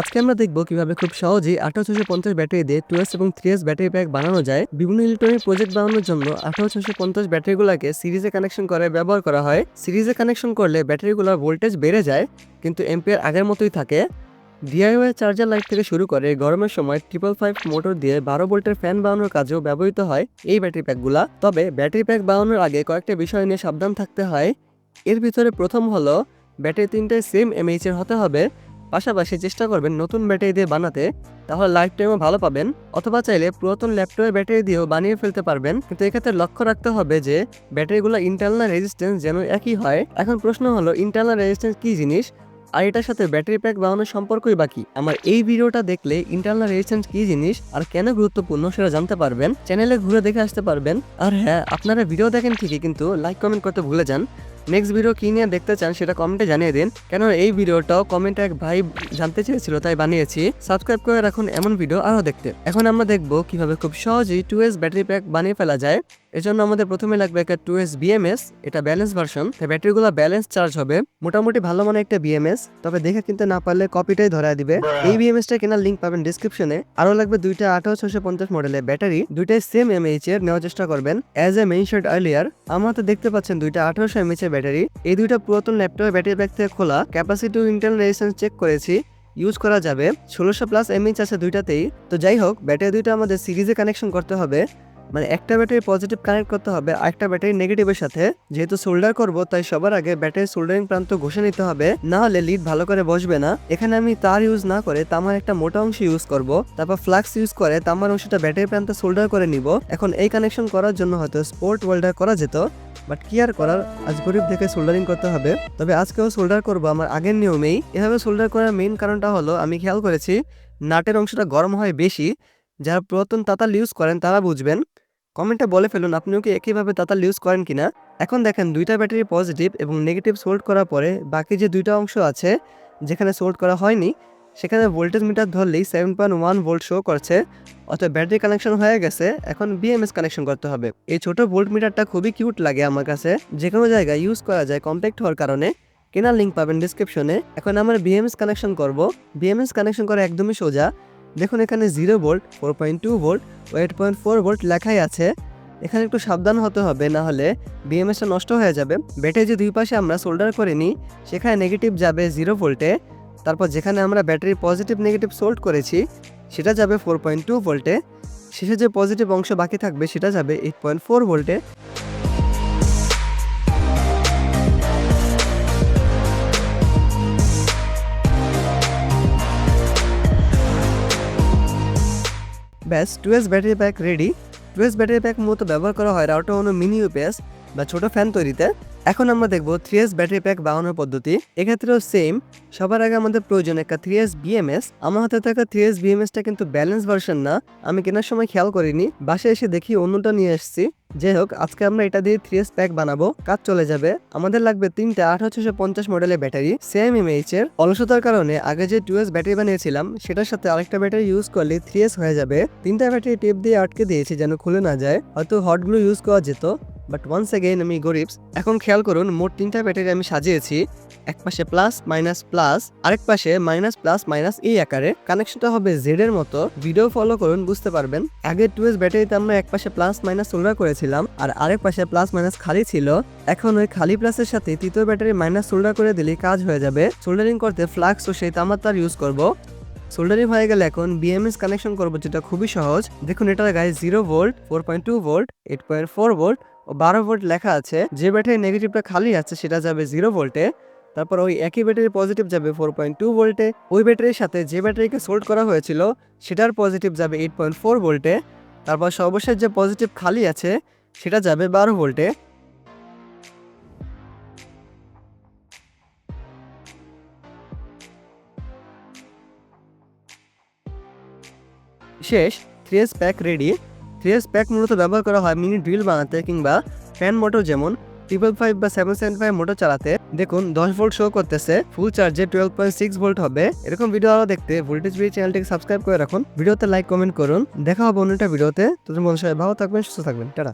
আজকে আমরা দেখব কীভাবে খুব সহজেই আঠারো ছশো পঞ্চাশ ব্যাটারি দিয়ে টু এস এবং থ্রি এস ব্যাটারি প্যাক বানানো যায়। বিভিন্ন ইলেকট্রনিক প্রজেক্ট বানানোর জন্য আঠারো ছশো পঞ্চাশ ব্যাটারিগুলোকে সিরিজে কানেকশন করে ব্যবহার করা হয়। সিরিজে কানেকশন করলে ব্যাটারিগুলোর ভোল্টেজ বেড়ে যায়, কিন্তু এম্পিয়ার আগের মতোই থাকে। ডিআইওয়াই চার্জার লাইট থেকে শুরু করে গরমের সময় ট্রিপল ফাইভ মোটর দিয়ে বারো ভোল্টের ফ্যান বানানোর কাজেও ব্যবহৃত হয় এই ব্যাটারি প্যাকগুলা। তবে ব্যাটারি প্যাক বানানোর আগে কয়েকটা বিষয় নিয়ে সাবধান থাকতে হয়। এর ভিতরে প্রথম হলো, ব্যাটারি তিনটে সেম এমএইচের হতে হবে। পাশাপাশি চেষ্টা করবেন নতুন ব্যাটারি দিয়ে বানাতে, তাহলে লাইফ টাইমও ভালো পাবেন, অথবা চাইলে পুরাতন ল্যাপটপের ব্যাটারি দিয়েও বানিয়ে ফেলতে পারবেন। কিন্তু এক্ষেত্রে লক্ষ্য রাখতে হবে যে, ব্যাটারিগুলো ইন্টারনাল রেজিস্ট্যান্স যেন একই হয়। এখন প্রশ্ন হলো ইন্টারনাল রেজিস্ট্যান্স কি জিনিস? আর এটার সাথে ব্যাটারি প্যাক বানানোর সম্পর্কই বাকি আমার এই ভিডিওটা দেখলে ইন্টারনাল রেজিস্ট্যান্স কি জিনিস? আর কেন গুরুত্বপূর্ণ সেটা জানতে পারবেন। চ্যানেলে ঘুরে দেখে আসতে পারবেন। আর হ্যাঁ আপনারা ভিডিও দেখেন ঠিকই, কিন্তু লাইক কমেন্ট করতে ভুলে যান। নেক্সট ভিডিও কী নিয়ে দেখতে চান সেটা কমেন্টে জানিয়ে দিন। কেন এই ভিডিওটাও কমেন্টে এক ভাই জানতে চেয়েছিল, তাই বানিয়েছি। সাবস্ক্রাইব করে রাখুন, এমন ভিডিও আরও দেখতে। এখন আমরা দেখব কীভাবে খুব সহজেই টু এস ব্যাটারি প্যাক বানিয়ে ফেলা যায়। এর জন্য আমাদের প্রথমে লাগবে একটা টু এস বিএমএস এটা ব্যালেন্স ভার্সন তাই ব্যাটারিগুলো ব্যালেন্স চার্জ হবে। মোটামুটি ভালো মানে একটা বিএমএস তবে দেখে কিনতে না পারলে কপিটাই ধরায় দিবে। এই বিএমএসটা কেনার লিঙ্ক পাবেন ডিসক্রিপশনে আরও লাগবে দুইটা আঠারো ছশো পঞ্চাশ মডেলের ব্যাটারি। দুইটাই সেম এমএইচ এর নেওয়ার চেষ্টা করবেন। অ্যাজ এ মেনশন আর্লিয়ার আমার তো দেখতে পাচ্ছেন দুইটা আঠারোশো এমএইচ এর ব্যাটারি। এই দুইটা পুরাতন ল্যাপটপের ব্যাটারি ব্যাগ থেকে খোলা। ক্যাপাসিটি ইন্টারনাল রেজিস্ট্যান্স চেক করেছি। ইউজ করা যাবে। ষোলোশো প্লাস এমএইচ আছে দুইটাতেই। তো যাই হোক ব্যাটারি দুইটা আমাদের সিরিজে কানেকশন করতে হবে। মানে একটা ব্যাটারি পজিটিভ কানেক্ট করতে হবে আর একটা ব্যাটারি নেগেটিভের সাথে। যেহেতু সোল্ডার করব, তাই সবার আগে ব্যাটারি সোল্ডারিং প্রান্ত ঘষে নিতে হবে। না হলে লিড ভালো করে বসবে না। এখানে আমি তার ইউজ না করে তামার একটা মোটা অংশ ইউজ করব। তারপর ফ্লাক্স ইউজ করে তামার অংশটা ব্যাটারি প্রান্তে সোল্ডার করে নিব। এখন এই কানেকশন করার জন্য হয়তো স্পোর্ট ওয়েল্ডার করা যেত বাট কি আর করার? আজ গরিব দেখে সোল্ডারিং করতে হবে। তবে আজকেও সোল্ডার করব আমার আগের নিয়মেই। এভাবে সোল্ডার করার মেইন কারণটা হলো, আমি খেয়াল করেছি, নাটের অংশটা গরম হয় বেশি। যারা পুরাতন তাতাল ইউজ করেন তারা বুঝবেন কমেন্টে বলে ফেলুন, আপনিও কি একইভাবে তাতাল ইউজ করেন কিনা এখন দেখেন, দুইটা ব্যাটারি পজিটিভ এবং নেগেটিভ সোল্ড করার পরে বাকি যে দুইটা অংশ আছে, যেখানে সোল্ড করা হয়নি, সেখানে ভোল্টেজ মিটার ধরলেই seven point one volt show করছে অর্থাৎ ব্যাটারি কানেকশন হয়ে গেছে, এখন বিএমএস কানেকশন করতে হবে। এই ছোট ভোল্ট মিটারটা খুবই কিউট লাগে আমার কাছে যে কোনো জায়গায় ইউজ করা যায় কম্প্যাক্ট হওয়ার কারণে, কেনার লিঙ্ক পাবেন ডিসক্রিপশনে এখন আমরা বিএমএস কানেকশন করব বিএমএস কানেকশন করা একদমই সোজা দেখুন এখানে zero volt four point two volt ও এইট পয়েন্ট ফোর ভোল্ট লেখাই আছে। এখানে একটু সাবধান হতে হবে, না হলে বিএমএসটা নষ্ট হয়ে যাবে। ব্যাটারি যে দুই পাশে আমরা সোল্ডার করে নিই, সেখানে নেগেটিভ যাবে জিরো ভোল্টে তারপর যেখানে আমরা ব্যাটারি পজিটিভ নেগেটিভ সোল্ড করেছি, সেটা যাবে ফোর পয়েন্ট টু ভোল্টে শেষে যে পজিটিভ অংশ বাকি থাকবে, সেটা যাবে এইট পয়েন্ট ফোর ভোল্টে ব্যাস two S battery pack ready two S battery pack মূলত ব্যবহার করা হয় রাউটার অনু মিনি ইউপিএস বা ছোট ফ্যান তৈরিতে। এখন আমরা দেখব থ্রি এস ব্যাটারি প্যাক বানানোর পদ্ধতি। এক্ষেত্রেও সেম সবার আগে আমাদের প্রয়োজন একটা থ্রি এস বিএমএস আমার হাতে থাকা থ্রি এস বিএমএসটা কিন্তু ব্যালেন্স ভার্সন না, আমি কেনার সময় খেয়াল করিনি। বাসায় এসে দেখি অন্যটা নিয়ে এসেছি যাই হোক আজকে আমরা এটা দিয়ে থ্রি এস প্যাক বানাবো। কাজ চলে যাবে। আমাদের লাগবে তিনটা আঠারোশো পঞ্চাশ মডেলের ব্যাটারি সেম এমএইচ এর। অলসতার কারণে আগে যে টু এস ব্যাটারি বানিয়েছিলাম, সেটার সাথে আরেকটা ব্যাটারি ইউজ করলে থ্রি এস হয়ে যাবে। তিনটা ব্যাটারি টেপ দিয়ে আটকে দিয়েছি যেন খুলে না যায়। হয়তো হটগুলো ইউজ করা যেত বাট ওয়ান্স এগেইন আমি গরিবস এখন খেয়াল করুন, মোট তিনটা ব্যাটারি আমি সাজিয়েছি। এক পাশে প্লাস মাইনাস প্লাস আরেক পাশে মাইনাস প্লাস মাইনাস এই আকারে। কানেকশনটা হবে জেড এর মতো। ভিডিও ফলো করুন, বুঝতে পারবেন। আগে টু এস ব্যাটারিতে আমরা এক পাশে প্লাস মাইনাস সোল্ডার করেছিলাম আর আরেক পাশে প্লাস মাইনাস খালি ছিল, এখন ওই খালি প্লাসের সাথে তৃতীয় ব্যাটারি মাইনাস সোল্ডার করে দিলেই কাজ হয়ে যাবে। সোল্ডারিং করতে ফ্লাক্স ও সেই তামার তার ইউজ করব। সোল্ডারিং হয়ে গেলে এখন বিএমএস কানেকশন করব, যেটা খুবই সহজ। দেখুন এটার গায়ে zero volt four point two volt eight point four volt ও বারো ভোল্ট লেখা আছে। যে ব্যাটারি নেগেটিভটা খালি আছে, সেটা যাবে জিরো ভোল্টে তারপর ওই একই ব্যাটারি পজিটিভ যাবে ফোর পয়েন্ট টু ভোল্টে ওই ব্যাটারির সাথে যে ব্যাটারিকে সোল্ড করা হয়েছিল, সেটার পজিটিভ যাবে এইট পয়েন্ট ফোর ভোল্টে তারপর সর্বশেষ যে পজিটিভ খালি আছে, সেটা যাবে বারো ভোল্টে। শেষ three S pack ready three S pack মূলত ব্যবহার করা হয় মিনি ড্রিল বানাতে কিংবা ফ্যান মোটর যেমন ট্রিপল ফাইভ বা সেভেন সেভেন ফাইভ মোটর চালাতে দেখুন দশ ভোল্ট শো করতেছে ফুল চার্জে টুয়েলভ পয়েন্ট সিক্স ভোল্ট হবে। এরকম ভিডিও আরও দেখতে ভোল্টেজ ভিডিও চ্যানেলটিকে সাবস্ক্রাইব করে রাখুন। ভিডিওতে লাইক কমেন্ট করুন। দেখা হবে অন্যটা ভিডিওতে তোদের মনে সবাই ভালো থাকবেন, সুস্থ থাকবেন। টাটা।